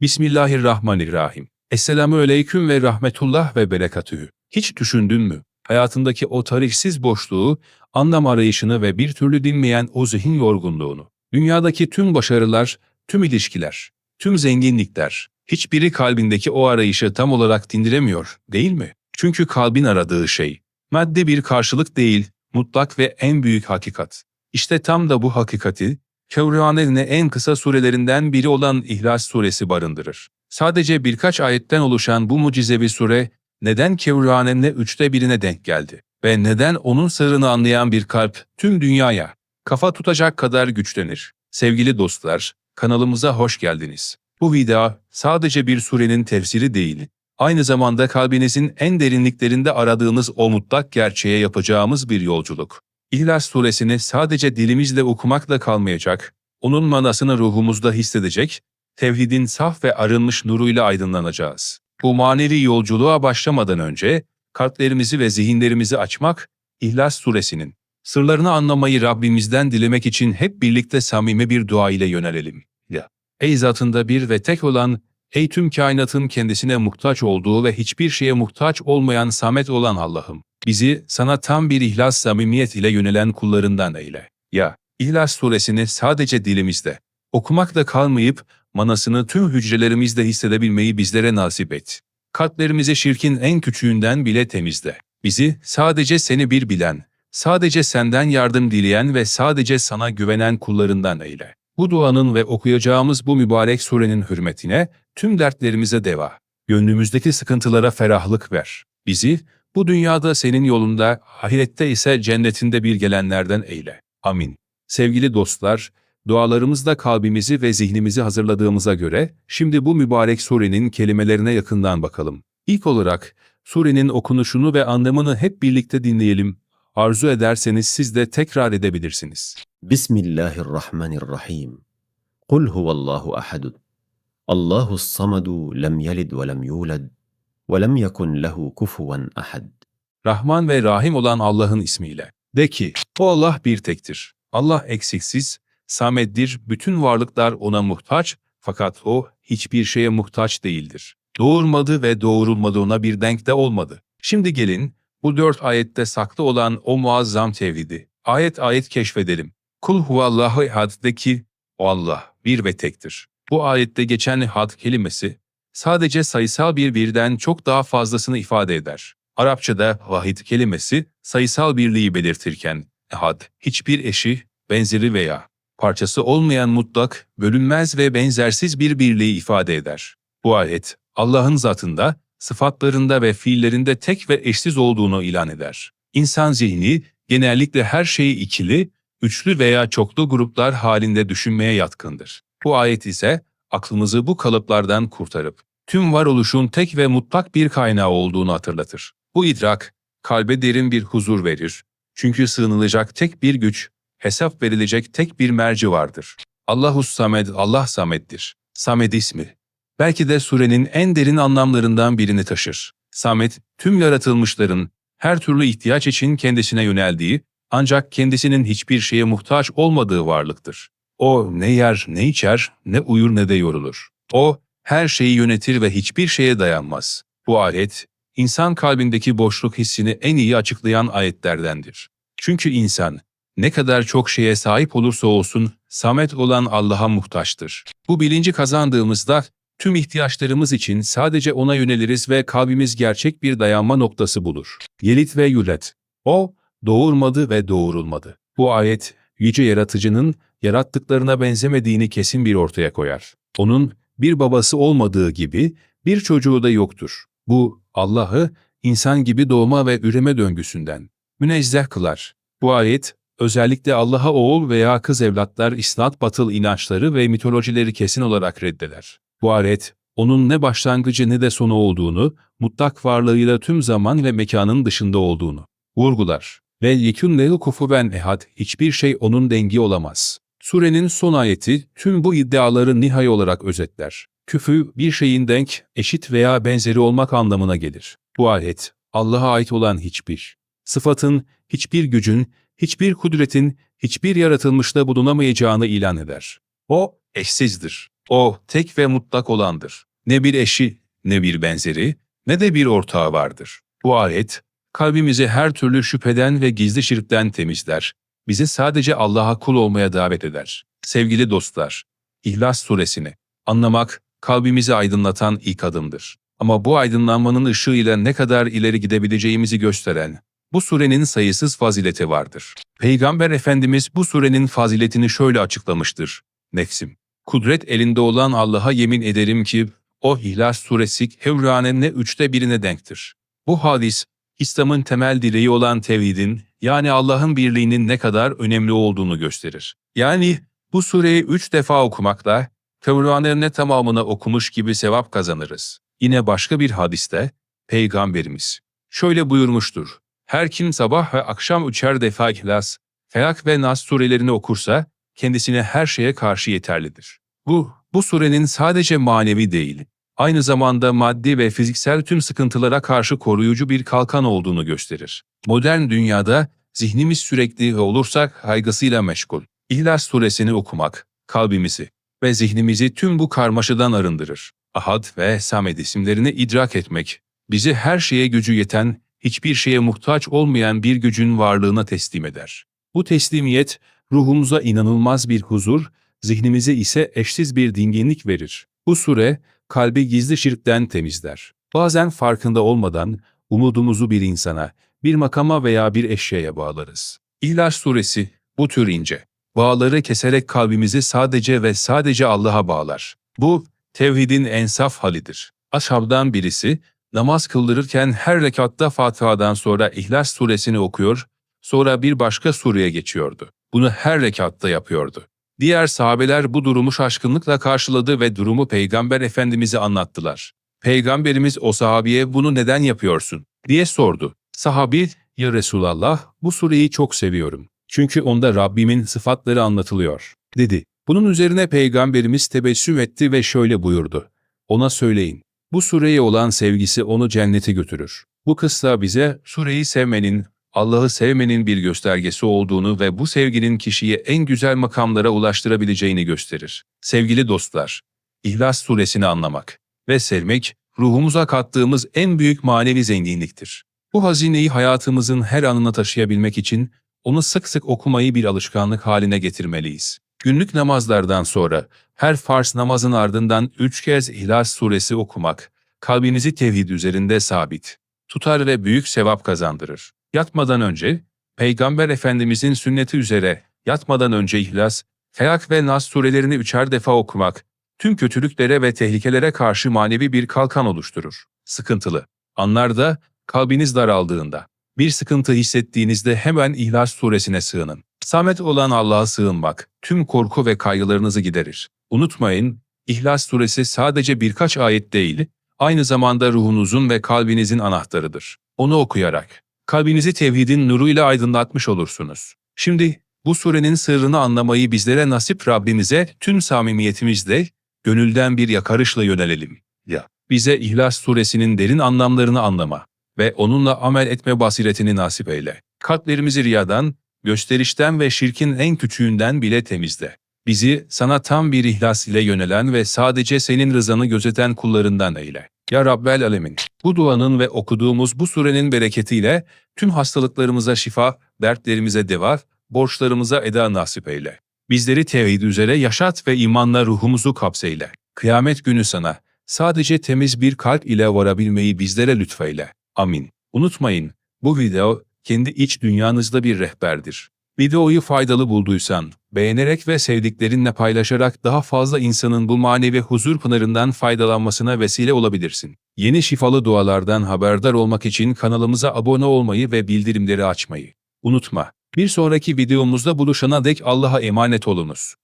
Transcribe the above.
Bismillahirrahmanirrahim. Esselamu aleyküm ve rahmetullah ve berekatühü. Hiç düşündün mü? Hayatındaki o tarihsiz boşluğu, anlam arayışını ve bir türlü dinmeyen o zihin yorgunluğunu. Dünyadaki tüm başarılar, tüm ilişkiler, tüm zenginlikler, hiçbiri kalbindeki o arayışı tam olarak dindiremiyor, değil mi? Çünkü kalbin aradığı şey, madde bir karşılık değil, mutlak ve en büyük hakikat. İşte tam da bu hakikati, Kur'an'ın en kısa surelerinden biri olan İhlas suresi barındırır. Sadece birkaç ayetten oluşan bu mucizevi sure, neden Kur'an'ın üçte birine denk geldi? Ve neden onun sırrını anlayan bir kalp tüm dünyaya kafa tutacak kadar güçlenir? Sevgili dostlar, kanalımıza hoş geldiniz. Bu video sadece bir surenin tefsiri değil, aynı zamanda kalbinizin en derinliklerinde aradığınız o mutlak gerçeğe yapacağımız bir yolculuk. İhlas suresini sadece dilimizle okumakla kalmayacak, onun manasını ruhumuzda hissedecek, tevhidin saf ve arınmış nuruyla aydınlanacağız. Bu manevi yolculuğa başlamadan önce kalplerimizi ve zihinlerimizi açmak, İhlas suresinin sırlarını anlamayı Rabbimizden dilemek için hep birlikte samimi bir dua ile yönelelim. Ya. Ey zatında bir ve tek olan, ey tüm kainatın kendisine muhtaç olduğu ve hiçbir şeye muhtaç olmayan samet olan Allah'ım. Bizi sana tam bir ihlas samimiyet ile yönelen kullarından eyle. Ya, İhlas suresini sadece dilimizde, okumakla kalmayıp manasını tüm hücrelerimizde hissedebilmeyi bizlere nasip et. Kalplerimizi şirkin en küçüğünden bile temizle. Bizi sadece seni bir bilen, sadece senden yardım dileyen ve sadece sana güvenen kullarından eyle. Bu duanın ve okuyacağımız bu mübarek surenin hürmetine tüm dertlerimize deva. Gönlümüzdeki sıkıntılara ferahlık ver. Bizi bu dünyada senin yolunda, ahirette ise cennetinde bir gelenlerden eyle. Amin. Sevgili dostlar, dualarımızda kalbimizi ve zihnimizi hazırladığımıza göre şimdi bu mübarek surenin kelimelerine yakından bakalım. İlk olarak surenin okunuşunu ve anlamını hep birlikte dinleyelim. Arzu ederseniz siz de tekrar edebilirsiniz. Bismillahirrahmanirrahim. Kul huvallahu ahadun. Allahus samadu lem yelid ve lem yulad lem yekun lehu kufuven ahad. Rahman ve Rahim olan Allah'ın ismiyle. De ki, o Allah bir tektir. Allah eksiksiz, samettir, bütün varlıklar ona muhtaç, fakat o hiçbir şeye muhtaç değildir. Doğurmadı ve doğurulmadı ona bir denk de olmadı. Şimdi gelin, bu dört ayette saklı olan o muazzam tevhidi, ayet ayet keşfedelim. Kul huvallahu ehad de ki, o Allah bir ve tektir. Bu ayette geçen had kelimesi, sadece sayısal bir birden çok daha fazlasını ifade eder. Arapçada vahid kelimesi sayısal birliği belirtirken, ehad hiçbir eşi, benzeri veya parçası olmayan mutlak, bölünmez ve benzersiz bir birliği ifade eder. Bu ayet, Allah'ın zatında, sıfatlarında ve fiillerinde tek ve eşsiz olduğunu ilan eder. İnsan zihni, genellikle her şeyi ikili, üçlü veya çoklu gruplar halinde düşünmeye yatkındır. Bu ayet ise, aklımızı bu kalıplardan kurtarıp, tüm varoluşun tek ve mutlak bir kaynağı olduğunu hatırlatır. Bu idrak, kalbe derin bir huzur verir. Çünkü sığınılacak tek bir güç, hesap verilecek tek bir merci vardır. Allahus Samed, Allah Samed'dir. Samed ismi. Belki de surenin en derin anlamlarından birini taşır. Samed, tüm yaratılmışların her türlü ihtiyaç için kendisine yöneldiği, ancak kendisinin hiçbir şeye muhtaç olmadığı varlıktır. O ne yer, ne içer, ne uyur ne de yorulur. O, her şeyi yönetir ve hiçbir şeye dayanmaz. Bu ayet, insan kalbindeki boşluk hissini en iyi açıklayan ayetlerdendir. Çünkü insan, ne kadar çok şeye sahip olursa olsun, samet olan Allah'a muhtaçtır. Bu bilinci kazandığımızda, tüm ihtiyaçlarımız için sadece ona yöneliriz ve kalbimiz gerçek bir dayanma noktası bulur. Yelit ve Yulet. O, doğurmadı ve doğurulmadı. Bu ayet, yüce yaratıcının yarattıklarına benzemediğini kesin bir ortaya koyar. Onun bir babası olmadığı gibi bir çocuğu da yoktur. Bu Allah'ı insan gibi doğma ve üreme döngüsünden münezzeh kılar. Bu ayet özellikle Allah'a oğul veya kız evlatlar isnat batıl inançları ve mitolojileri kesin olarak reddeder. Bu ayet onun ne başlangıcı ne de sonu olduğunu, mutlak varlığıyla tüm zaman ve mekanın dışında olduğunu vurgular. Ve yekun lehu kufuven ehad hiçbir şey onun dengi olamaz. Surenin son ayeti tüm bu iddiaları nihai olarak özetler. Küfü bir şeyin denk, eşit veya benzeri olmak anlamına gelir. Bu ayet Allah'a ait olan hiçbir sıfatın, hiçbir gücün, hiçbir kudretin, hiçbir yaratılmışta bulunamayacağını ilan eder. O eşsizdir. O tek ve mutlak olandır. Ne bir eşi, ne bir benzeri, ne de bir ortağı vardır. Bu ayet, kalbimizi her türlü şüpheden ve gizli şirkten temizler. Bizi sadece Allah'a kul olmaya davet eder. Sevgili dostlar, İhlas suresini anlamak kalbimizi aydınlatan ilk adımdır. Ama bu aydınlanmanın ışığıyla ne kadar ileri gidebileceğimizi gösteren bu surenin sayısız fazileti vardır. Peygamber Efendimiz bu surenin faziletini şöyle açıklamıştır. Nefsim, kudret elinde olan Allah'a yemin ederim ki o İhlas suresi Hevrane'nin ne üçte birine denktir. Bu hadis, İslam'ın temel direği olan tevhidin, yani Allah'ın birliğinin ne kadar önemli olduğunu gösterir. Yani bu sureyi üç defa okumakla, Kıvranlarını tamamını okumuş gibi sevap kazanırız. Yine başka bir hadiste, Peygamberimiz şöyle buyurmuştur. Her kim sabah ve akşam üçer defa İhlas, Felak ve Nas surelerini okursa, kendisine her şeye karşı yeterlidir. Bu, bu surenin sadece manevi değil, aynı zamanda maddi ve fiziksel tüm sıkıntılara karşı koruyucu bir kalkan olduğunu gösterir. Modern dünyada zihnimiz sürekli olursak kaygısıyla meşgul. İhlas suresini okumak, kalbimizi ve zihnimizi tüm bu karmaşadan arındırır. Ahad ve Samed isimlerini idrak etmek, bizi her şeye gücü yeten, hiçbir şeye muhtaç olmayan bir gücün varlığına teslim eder. Bu teslimiyet, ruhumuza inanılmaz bir huzur, zihnimize ise eşsiz bir dinginlik verir. Bu sure, kalbi gizli şirkten temizler. Bazen farkında olmadan umudumuzu bir insana, bir makama veya bir eşyaya bağlarız. İhlas suresi bu tür ince. Bağları keserek kalbimizi sadece ve sadece Allah'a bağlar. Bu, tevhidin en saf halidir. Ashabdan birisi, namaz kıldırırken her rekatta Fatiha'dan sonra İhlas suresini okuyor, sonra bir başka sureye geçiyordu. Bunu her rekatta yapıyordu. Diğer sahabeler bu durumu şaşkınlıkla karşıladı ve durumu Peygamber Efendimiz'e anlattılar. Peygamberimiz o sahabiye bunu neden yapıyorsun diye sordu. Sahabi, ya Resulallah bu sureyi çok seviyorum. Çünkü onda Rabbimin sıfatları anlatılıyor, dedi. Bunun üzerine Peygamberimiz tebessüm etti ve şöyle buyurdu. Ona söyleyin, bu sureye olan sevgisi onu cennete götürür. Bu kıssa bize sureyi sevmenin, Allah'ı sevmenin bir göstergesi olduğunu ve bu sevginin kişiyi en güzel makamlara ulaştırabileceğini gösterir. Sevgili dostlar, İhlas suresini anlamak ve sevmek, ruhumuza kattığımız en büyük manevi zenginliktir. Bu hazineyi hayatımızın her anına taşıyabilmek için onu sık sık okumayı bir alışkanlık haline getirmeliyiz. Günlük namazlardan sonra her farz namazın ardından üç kez İhlas suresi okumak, kalbinizi tevhid üzerinde sabit, tutar ve büyük sevap kazandırır. Yatmadan önce, Peygamber Efendimizin sünneti üzere yatmadan önce İhlas, Felak ve Nas surelerini üçer defa okumak, tüm kötülüklere ve tehlikelere karşı manevi bir kalkan oluşturur. Sıkıntılı. Anlarda, kalbiniz daraldığında, bir sıkıntı hissettiğinizde hemen İhlas suresine sığının. Samet olan Allah'a sığınmak, tüm korku ve kaygılarınızı giderir. Unutmayın, İhlas suresi sadece birkaç ayet değil, aynı zamanda ruhunuzun ve kalbinizin anahtarıdır. Onu okuyarak, kalbinizi tevhidin nuruyla aydınlatmış olursunuz. Şimdi, bu surenin sırrını anlamayı bizlere nasip Rabbimize tüm samimiyetimizle, gönülden bir yakarışla yönelelim. Ya, bize İhlas suresinin derin anlamlarını anlama ve onunla amel etme basiretini nasip eyle. Kalplerimizi riyadan, gösterişten ve şirkin en küçüğünden bile temizle. Bizi sana tam bir ihlas ile yönelen ve sadece senin rızanı gözeten kullarından eyle. Ya Rabbel Alemin, bu duanın ve okuduğumuz bu surenin bereketiyle tüm hastalıklarımıza şifa, dertlerimize deva, borçlarımıza eda nasip eyle. Bizleri tevhid üzere yaşat ve imanla ruhumuzu kapseyle. Kıyamet günü sana sadece temiz bir kalp ile varabilmeyi bizlere lütfeyle. Amin. Unutmayın, bu video kendi iç dünyanızda bir rehberdir. Videoyu faydalı bulduysan, beğenerek ve sevdiklerinle paylaşarak daha fazla insanın bu manevi huzur pınarından faydalanmasına vesile olabilirsin. Yeni şifalı dualardan haberdar olmak için kanalımıza abone olmayı ve bildirimleri açmayı unutma. Bir sonraki videomuzda buluşana dek Allah'a emanet olunuz.